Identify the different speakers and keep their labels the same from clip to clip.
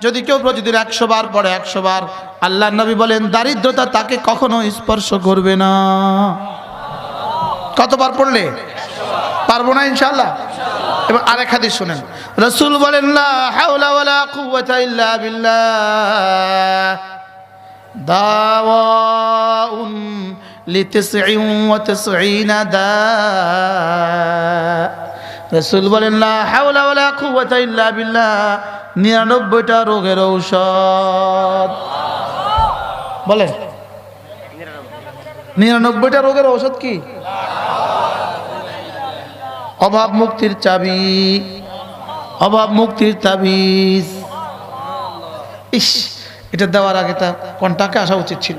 Speaker 1: যদি কেউ প্রতিদিন একশো বার পড়ে, একশো বার আল্লাহ নবী বলেন, দারিদ্রতা তাকে কখনো স্পর্শ করবে না। কতবার পড়লে? পারব না ইনশাল্লাহ এবার আরেক হাদিস শুনেন। রসুল বলেন দাওয়াউন দা। রসুল বলেন নিরানব্বইটা রোগের ঔষধ। বলেন। নিরানব্বইটা রোগের ঔষধ কি? অভাব মুক্তির চাবি, অভাব মুক্তির তাবিজ। ইস, এটা দেওয়ার আগে তার কন্টাকে আসা উচিত ছিল।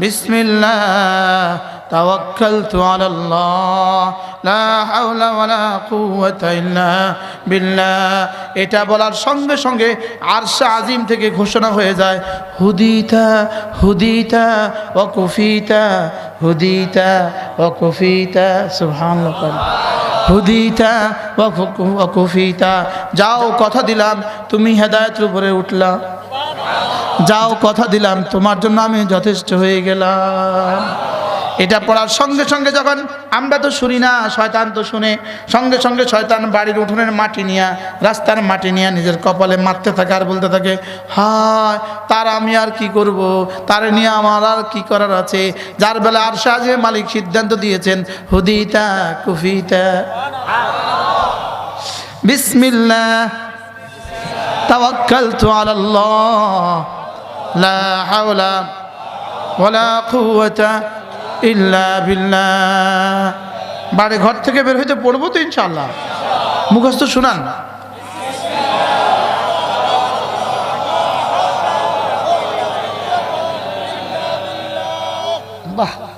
Speaker 1: বিসমিল্লাহ, তাওয়াক্কালতু আলাল্লাহ, লা হাওলা ওয়ালা কুওয়াতা ইল্লা বিল্লাহ। এটা বলার সঙ্গে সঙ্গে আরশা আজিম থেকে ঘোষণা হয়ে যায়, হুদিতা হুদিতা ওয়া কুফিতা হুদিতা ওয়া কুফিতা সুবহানাল্লাহ হুদিতা ওয়া কুফিতা যাও কথা দিলাম, তুমি হেদায়েতের উপরে উঠলা। যাও কথা দিলাম, তোমার জন্য আমি যথেষ্ট হয়ে গেলাম। এটা পড়ার সঙ্গে সঙ্গে যখন আমরা তো শুনি না, শয়তান তো শুনে, সঙ্গে সঙ্গে শয়তান বাড়ির উঠোনের মাটি নিয়ে, রাস্তার মাটি নিয়ে নিজের কপালে মারতে থাকে আর বলতে থাকে, হায়, তার আমি আর কি করব। তার নিয়ে আমার আর কি করার আছে? যার বেলা আর সাজে মালিক সিদ্ধান্ত দিয়েছেন, হুদিতা কুফিতা। বিসমিল্লা তাওয়াক্কালতু আলাল্লাহ। لا حول ولا قوة إلا بالله বাড়ি ঘর থেকে বের হইতে পড়ব তো ইনশাল্লাহ মুখস্থ শোনান। বাহ।